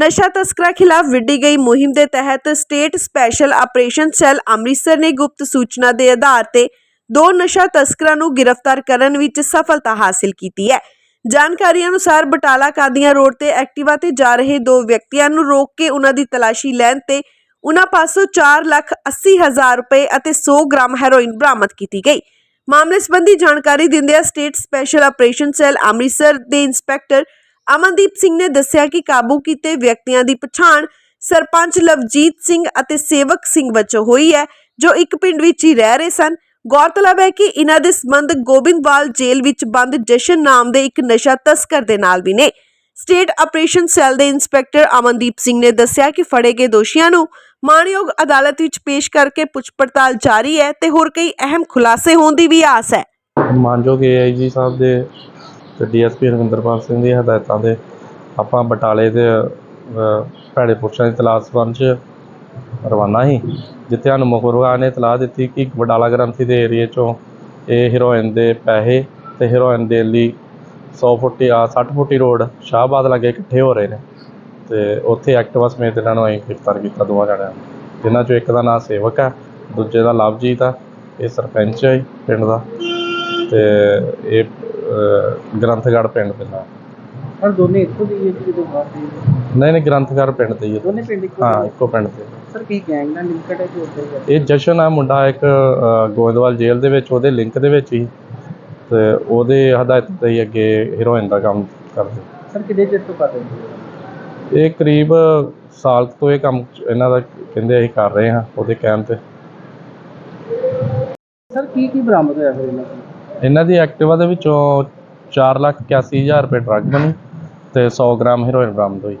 ਨਸ਼ਾ ਤਸਕਰਾਂ ਖਿਲਾਫ ਵਿੱਢੀ ਗਈ ਮੁਹਿੰਮ ਦੇ ਤਹਿਤ state special operation cell Amritsar ਨੇ ਗੁਪਤ ਸੂਚਨਾ ਦੇ ਆਧਾਰ ਤੇ ਦੋ ਨਸ਼ਾ ਤਸਕਰਾਂ ਨੂੰ ਗ੍ਰਿਫਤਾਰ ਕਰਨ ਵਿੱਚ ਸਫਲਤਾ ਹਾਸਲ ਕੀਤੀ ਹੈ। ਜਾਣਕਾਰੀ ਅਨੁਸਾਰ ਬਟਾਲਾ ਕਾਦੀਆਂ ਰੋਡ ਤੇ ਐਕਟਿਵਾ ਤੇ ਜਾ ਰਹੇ ਦੋ ਵਿਅਕਤੀਆਂ ਨੂੰ ਰੋਕ ਕੇ ਉਹਨਾਂ ਦੀ ਤਲਾਸ਼ੀ ਲੈਣ ਤੇ ਉਹਨਾਂ ਪਾਸੋਂ 4 ਲੱਖ 80 ਹਜ਼ਾਰ ਰੁਪਏ ਅਤੇ 100 ਗ੍ਰਾਮ ਹੈਰੋਇਨ ਬਰਾਮਦ ਕੀਤੀ ਗਈ। ਮਾਮਲੇ ਸੰਬੰਧੀ ਜਾਣਕਾਰੀ ਦਿੰਦਿਆਂ state special operation cell Amritsar ਦੇ ਇੰਸਪੈਕਟਰ ਅਮਨਦੀਪ ਸਿੰਘ ਨੇ ਦੱਸਿਆ ਕਿ ਕਾਬੂ ਕੀਤੇ ਵਿਅਕਤੀਆਂ ਦੀ ਪਛਾਣ ਸਰਪੰਚ ਲਵਜੀਤ ਸਿੰਘ ਅਤੇ ਸੇਵਕ ਸਿੰਘ ਵਜੋਂ ਹੋਈ ਹੈ, ਜੋ ਇੱਕ ਪਿੰਡ ਵਿੱਚ ਹੀ ਰਹਿ ਰਹੇ ਸਨ। ਗੌਰਤਲਬ ਹੈ ਕਿ ਇਹਨਾਂ ਦੇ ਸੰਬੰਧ ਗੋਬਿੰਦਵਾਲ ਜੇਲ੍ਹ ਵਿੱਚ ਬੰਦ ਜਸ਼ਨ ਨਾਮ ਦੇ ਇੱਕ ਨਸ਼ਾ ਤਸਕਰ ਦੇ ਨਾਲ ਵੀ ਨੇ। ਸਟੇਟ ਆਪਰੇਸ਼ਨ ਸੈੱਲ ਦੇ ਇੰਸਪੈਕਟਰ ਅਮਨਦੀਪ ਸਿੰਘ ਨੇ ਦੱਸਿਆ ਕਿ ਫੜੇ ਗਏ ਦੋਸ਼ੀਆਂ ਨੂੰ ਮਾਨਯੋਗ ਅਦਾਲਤ ਵਿੱਚ ਪੇਸ਼ ਕਰਕੇ ਪੁੱਛ ਪੜਤਾਲ ਜਾਰੀ ਹੈ ਤੇ ਹੋਰ ਕਈ ਅਹਿਮ ਖੁਲਾਸੇ ਹੋਣ ਦੀ ਵੀ ਆਸ ਹੈ। ਮਾਨਯੋਗ ਏਆਈਜੀ ਸਾਹਿਬ ਦੇ ਤੇ ਡੀਐਸਪੀ ਰਵਿੰਦਰਪਾਲ ਸਿੰਘ ਦੀ ਹਦਾਇਤਾਂ ਦੇ ਆਪਾਂ ਬਟਾਲੇ ਦੇ ਭੈੜੇ ਪੁਰਸ਼ਾਂ ਦੀ ਤਲਾਸ਼ ਸੰਬੰਧ 'ਚ ਰਵਾਨਾ ਸੀ, ਜਿੱਥੇ ਸਾਨੂੰ ਮੁਖਬਰਾਂ ਨੇ ਇਤਲਾਹ ਦਿੱਤੀ ਕਿ ਬਟਾਲਾ ਗ੍ਰੰਥੀ ਦੇ ਏਰੀਏ 'ਚੋਂ ਇਹ ਹੀਰੋਇਨ ਦੇ ਪੈਸੇ ਤੇ ਹੀਰੋਇਨ ਦੇ ਲਈ 100 ਫੁੱਟੀ, ਆ 60 ਫੁੱਟੀ ਰੋਡ ਸ਼ਾਹਬਾਦ ਲਾਗੇ ਇਕੱਠੇ ਹੋ ਰਹੇ ਨੇ ਤੇ ਉੱਥੇ ਐਕਟਿਵਾ ਸਮੇਤ ਇਹਨਾਂ ਨੂੰ ਅਸੀਂ ਗ੍ਰਿਫਤਾਰ ਕੀਤਾ ਦੋਵਾਂ ਜਣਿਆਂ ਨੂੰ, ਜਿਨ੍ਹਾਂ 'ਚੋਂ ਇੱਕ ਦਾ ਨਾਮ ਸੇਵਕ ਹੈ ਦੂਜੇ ਦਾ ਲਵਜੀਤ ਆ, ਇਹ ਸਰਪੰਚ ਹੈ ਜੀ, ਪਿੰਡ ਦਾ ਤੇ ਇਹ ਅਹ, ਗ੍ਰੰਥਗੜ੍ਹ ਪਿੰਡ ਦੇ ਨਾਲ। ਪਰ ਦੋਨੇ ਇੱਕੋ ਦੀ ਹੈ ਕਿ ਜਦੋਂ ਬਾਹਰ ਦੇ ਨਹੀਂ ਨਹੀਂ ਗ੍ਰੰਥਗੜ੍ਹ ਪਿੰਡ ਦੇ ਹੀ ਆ। ਦੋਨੇ ਪਿੰਡ ਇੱਕੋ ਹਾਂ ਦੇ? ਇੱਕੋ ਪਿੰਡ ਦੇ। ਸਰ ਕੀ ਗੈਂਗ ਨਾਲ ਲਿੰਕਡ ਹੈ ਕਿ ਉੱਧਰ ਹੀ ਹੈ ਇਹ ਜਸ਼ਨ ਆ ਮੁੰਡਾ ਇੱਕ ਗੋਇੰਦਵਾਲ ਜੇਲ੍ਹ ਦੇ ਵਿੱਚ ਉਹਦੇ ਲਿੰਕ ਦੇ ਵਿੱਚ ਹੀ। ਤੇ ਉਹਦੇ ਹਦਾਇਤ ਤੇ ਹੀ ਅੱਗੇ ਹੀਰੋਇਨ ਦਾ ਕੰਮ ਕਰਦੇ। ਸਰ ਕਿੰਨੇ ਚਿਰ ਤੋਂ ਕਰ ਰਹੇ ਹੋ ਇਹ ਕਰੀਬ ਸਾਲ ਕੁ ਤੋਂ ਇਹ ਕੰਮ ਇਹਨਾਂ ਦਾ ਕਹਿੰਦੇ ਅਸੀਂ ਕਰ ਰਹੇ ਹਾਂ ਉਹਦੇ ਕਹਿਣ ਤੇ। ਸਰ ਕੀ ਕੀ ਬਰਾਮਦ ਹੋਇਆ ਫਿਰ ਇਹਨਾਂ ਕੋਲ ਇਹਨਾਂ ਦੀ ਐਕਟਿਵਾ ਦੇ ਵਿੱਚੋਂ 481000 ਰੁਪਏ ਡਰੱਗ ਬਣੀ ਤੇ 100 ਗ੍ਰਾਮ ਹੀਰੋਇਨ ਬਰਾਮਦ ਹੋਈ।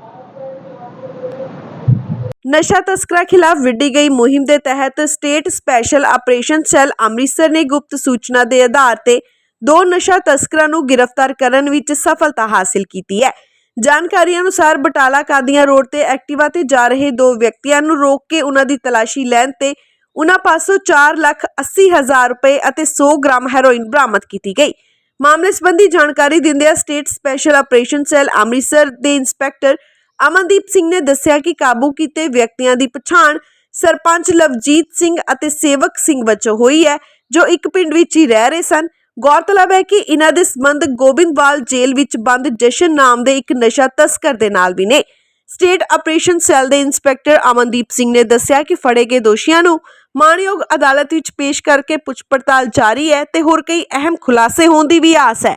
ਨਸ਼ਾ ਤਸਕਰਾਂ ਖਿਲਾਫ ਵਿੱਢੀ ਗਈ ਮੁਹਿੰਮ ਦੇ ਤਹਿਤ state special operation cell Amritsar ਨੇ ਗੁਪਤ ਸੂਚਨਾ ਦੇ ਆਧਾਰ ਤੇ ਦੋ ਨਸ਼ਾ ਤਸਕਰਾਂ ਨੂੰ ਗ੍ਰਿਫਤਾਰ ਕਰਨ ਵਿੱਚ ਸਫਲਤਾ ਹਾਸਲ ਕੀਤੀ ਹੈ। ਜਾਣਕਾਰੀ ਅਨੁਸਾਰ ਬਟਾਲਾ ਕਾਦੀਆਂ ਰੋਡ ਤੇ ਐਕਟਿਵਾ ਤੇ ਜਾ ਰਹੇ ਦੋ ਵਿਅਕਤੀਆਂ ਨੂੰ ਰੋਕ ਕੇ ਉਹਨਾਂ ਦੀ ਤਲਾਸ਼ੀ ਲੈਣ ਤੇ ਉਨ੍ਹਾਂ ਪਾਸੋਂ 4 ਲੱਖ 80 ਹਜ਼ਾਰ ਰੁਪਏ ਅਤੇ 100 ਗ੍ਰਾਮ ਹੈਰੋਇਨ ਬਰਾਮਦ ਕੀਤੀ ਗਈ। ਮਾਮਲੇ ਸੰਬੰਧੀ ਜਾਣਕਾਰੀ ਦਿੰਦਿਆਂ state special operation cell Amritsar ਦੇ ਇੰਸਪੈਕਟਰ ਅਮਨਦੀਪ ਸਿੰਘ ਨੇ ਦੱਸਿਆ ਕਿ ਕਾਬੂ ਕੀਤੇ ਵਿਅਕਤੀਆਂ ਦੀ ਪਛਾਣ ਸਰਪੰਚ ਲਵਜੀਤ ਸਿੰਘ ਅਤੇ ਸੇਵਕ ਸਿੰਘ ਵਜੋਂ ਹੋਈ ਹੈ, ਜੋ ਇੱਕ ਪਿੰਡ ਵਿੱਚ ਹੀ ਰਹਿ ਰਹੇ ਸਨ। ਗੌਰਤਲਬ ਹੈ ਕਿ ਇਹਨਾਂ ਦੇ ਸੰਬੰਧ ਗੋਬਿੰਦਵਾਲ ਜੇਲ੍ਹ ਵਿੱਚ ਬੰਦ ਜਸ਼ਨ ਨਾਮ ਦੇ ਇੱਕ ਨਸ਼ਾ ਤਸਕਰ ਦੇ ਨਾਲ ਵੀ ਨੇ। ਸਟੇਟ ਆਪਰੇਸ਼ਨ ਸੈੱਲ ਦੇ ਇੰਸਪੈਕਟਰ ਅਮਨਦੀਪ ਸਿੰਘ ਨੇ ਦੱਸਿਆ ਕਿ ਫੜੇ ਗਏ ਦੋਸ਼ੀਆਂ ਨੂੰ ਮਾਣਯੋਗ ਅਦਾਲਤ ਵਿੱਚ ਪੇਸ਼ ਕਰਕੇ ਪੁੱਛ ਪੜਤਾਲ ਜਾਰੀ ਹੈ ਤੇ ਹੋਰ ਕਈ ਅਹਿਮ ਖੁਲਾਸੇ ਹੋਣ ਦੀ ਵੀ ਆਸ ਹੈ।